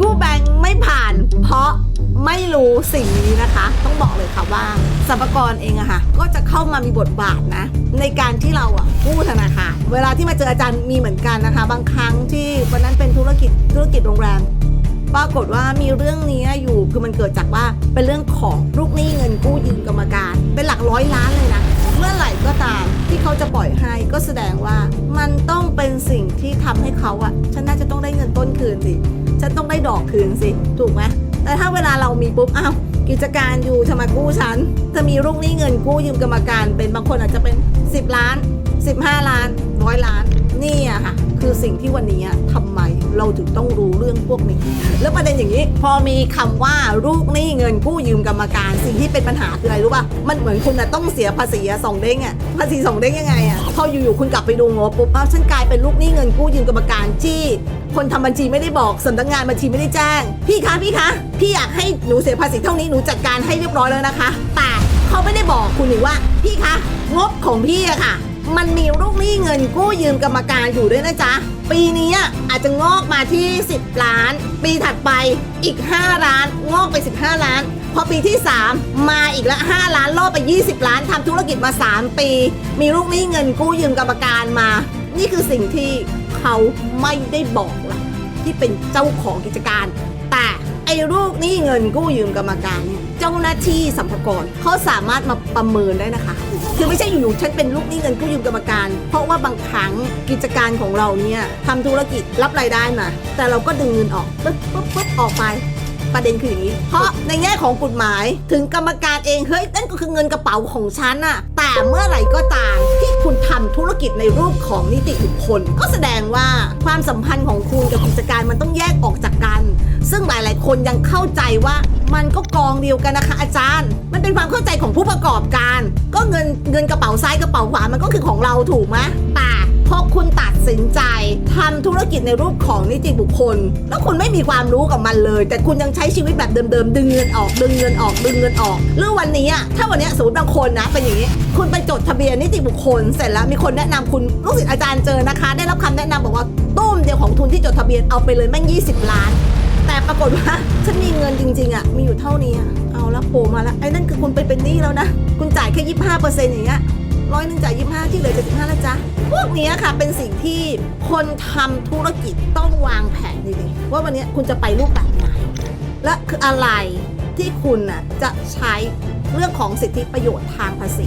กู้แบงค์ไม่ผ่าน เพราะไม่รู้สิ่งนี้นะคะ ต้องบอกเลยค่ะว่าสรรพากรเองอะค่ะ ก็จะเข้ามามีบทบาทนะ ในการที่เราอะกู้ธนาคารเวลาที่มาเจออาจารย์มีเหมือนกันนะคะ บางครั้งที่วันนั้นเป็นธุรกิจธุรกิจโรงแรมปรากฏว่ามีเรื่องนี้อยู่คือมันเกิดจากว่าเป็นเรื่องของลูกหนี้เงินกู้ยืมกรรมการ เป็นหลักร้อยล้านเลยนะเมื่อไหร่ก็ตามที่เขาจะปล่อยให้ก็แสดงว่ามันต้องเป็นสิ่งที่ทำให้เขาอะฉันน่าจะต้องได้เงินต้นคืนสิ ฉันต้องได้ดอกคืนสิ ถูกไหมแต่ถ้าเวลาเรามีปุ๊บอ้าวกิจการอยู่จะมากู้ฉัน จะมีลูกหนี้เงินกู้ยืมกรรมการเป็นบางคนอาจจะเป็น 10 ล้าน 15 ล้านร้อยล้านนี่อะค่ะคือสิ่งที่วันนี้ทำไมเราถึงต้องรู้เรื่องพวกนี้ แล้วประเด็นอย่างนี้ พอมีคำว่าลูกหนี้เงินกู้ยืมกรรมการ สิ่งที่เป็นปัญหาคืออะไรรู้ป่ะมันเหมือนคุณนะต้องเสียภาษีสองเด้งอะภาษีสองเด้งยังไงอะพออยู่ๆคุณกลับไปดูงบปุ๊บอ้าวฉันกลายเป็นลูกหนี้เงินกู้ยืมกรรมการที่ คนทำบัญชีไม่ได้บอกสำนักงานบัญชีไม่ได้แจ้ง พี่คะพี่คะพี่อยากให้หนูเสียภาษีเท่านี้หนูจัดการให้เรียบร้อยแล้วนะคะ แต่เขาไม่ได้บอกคุณนี่ว่า พี่คะงบของพี่อะค่ะ มันมีลูกหนี้เงินกู้ยืมกรรมการอยู่ด้วยนะจ๊ะปีนี้อะอาจจะงอกมาที่ 10 ล้าน ปีถัดไปอีก 5 ล้าน งอกไป 15 ล้าน พอปีที่ 3 มาอีกละ 5 ล้านล่อไป 20 ล้านทำธุรกิจมา 3 ปี มีลูกหนี้เงินกู้ยืมกรรมการมา นี่คือสิ่งที่ เขาไม่ได้บอกล่ะที่เป็นเจ้าของกิจการ แต่ไอ้ลูกนี้เงินกู้ยืมกรรมการเนี่ยเจ้าหน้าที่สัมภากรเขาสามารถมาประเมินได้นะคะ คือไม่ใช่อยู่ๆฉันเป็นลูกหนี้เงินกู้ยืมกรรมการ เพราะว่าบางครั้งกิจการของเราเนี่ยทำธุรกิจรับรายได้มาแต่เราก็ดึงเงินออกปึ๊บปึ๊บปึ๊บออกไป ประเด็นคืออย่างนี้ เพราะในแง่ของกฎหมายถึงกรรมการเองเฮ้ยนั่นก็คือเงินกระเป๋าของฉันน่ะ แต่เมื่อไหร่ก็ตามที่คุณทำธุรกิจในรูปของนิติบุคคล ก็แสดงว่าความสัมพันธ์ของคุณกับกิจการมันต้องแยกออกจากกัน ซึ่งหลาย ๆ คนยังเข้าใจว่ามันก็กองเดียวกันนะคะ อาจารย์ มันเป็นความเข้าใจของผู้ประกอบการ ก็เงินเงินกระเป๋าซ้ายกระเป๋าขวามันก็คือของเราถูกไหมแต่พอคุณตัดสินใจ ทำธุรกิจในรูปของนิติบุคคล แล้วคุณไม่มีความรู้กับมันเลย แต่คุณยังใช้ชีวิตแบบเดิมๆ ดึงเงินออก ดึงเงินออก ดึงเงินออกเรื่องวันนี้อะถ้าวันนี้สมมติบางคนนะเป็นอย่างนี้ คุณไปจดทะเบียนนิติบุคคล เสร็จแล้วมีคนแนะนำคุณลูกศิษย์อาจารย์เจอนะคะ ได้รับคำแนะนำบอกว่าตุ้มเดียวของทุนที่จดทะเบียนเอาไปเลยแม่ง20 ล้าน แต่ปรากฏว่าฉันมีเงินจริงๆอะมีอยู่เท่านี้เอาละโผล่มาแล้วไอ้นั่นคือคุณไปเป็นหนี้แล้วนะ คุณจ่ายแค่ยี่ห้าเปอร์เซ็นต์อย่างเงี้ย ร้อยหนึ่งจ่ายยี่ห้าที่เหลือเจ็ดสิบห้าแล้วจ้ะพวกนี้ค่ะเป็นสิ่งที่คนทำธุรกิจต้องวางแผนดีๆว่าวันนี้คุณจะไปรูปแบบไหนและคืออะไรที่คุณน่ะจะใช้เรื่องของสิทธิประโยชน์ทางภาษี